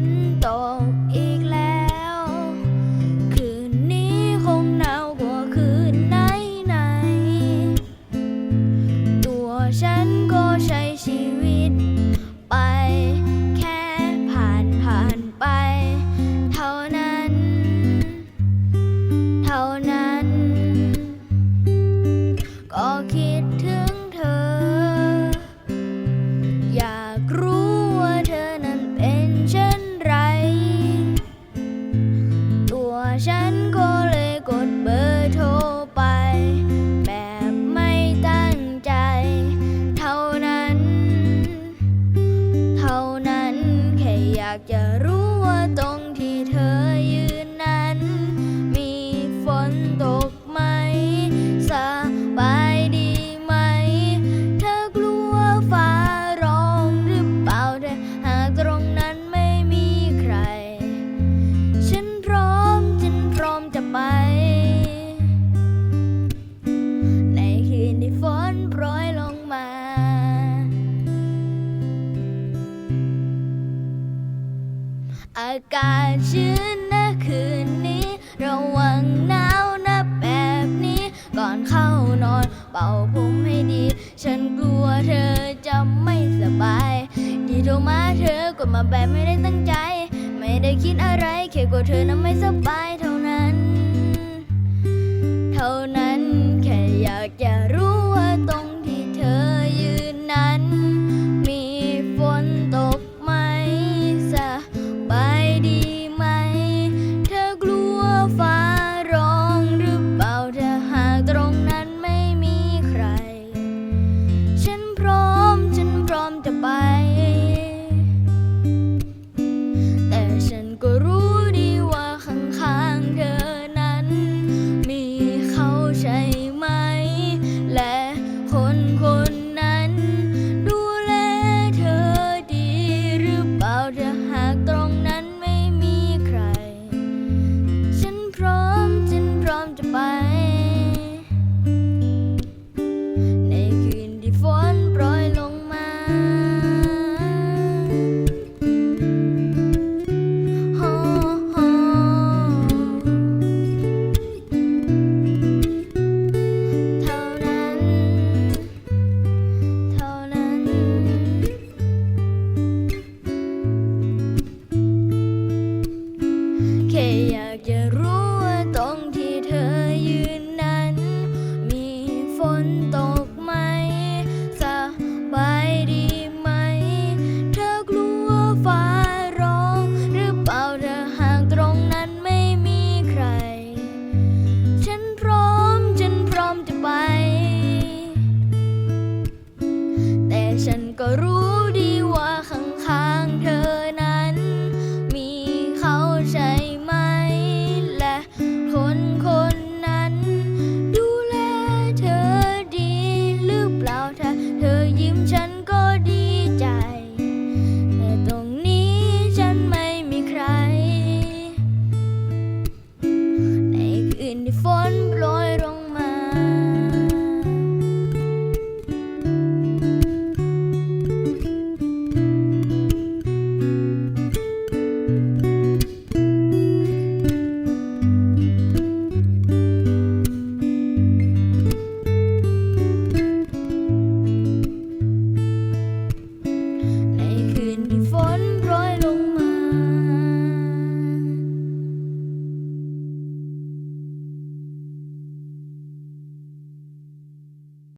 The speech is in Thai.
นตกอีากาศชื้นนะคืนนี้ ระวังหนาวนะแบบนี้ ก่อนเข้านอนเป่าพุมให้ดี ฉันกลัวเธอจะไม่สบาย ที่โทรมาเธอกดมาแบบไม่ได้ตั้งใจ ไม่ได้คิดอะไรแค่กลัวเธอนะไม่สบายเท่านั้น เท่านั้น คน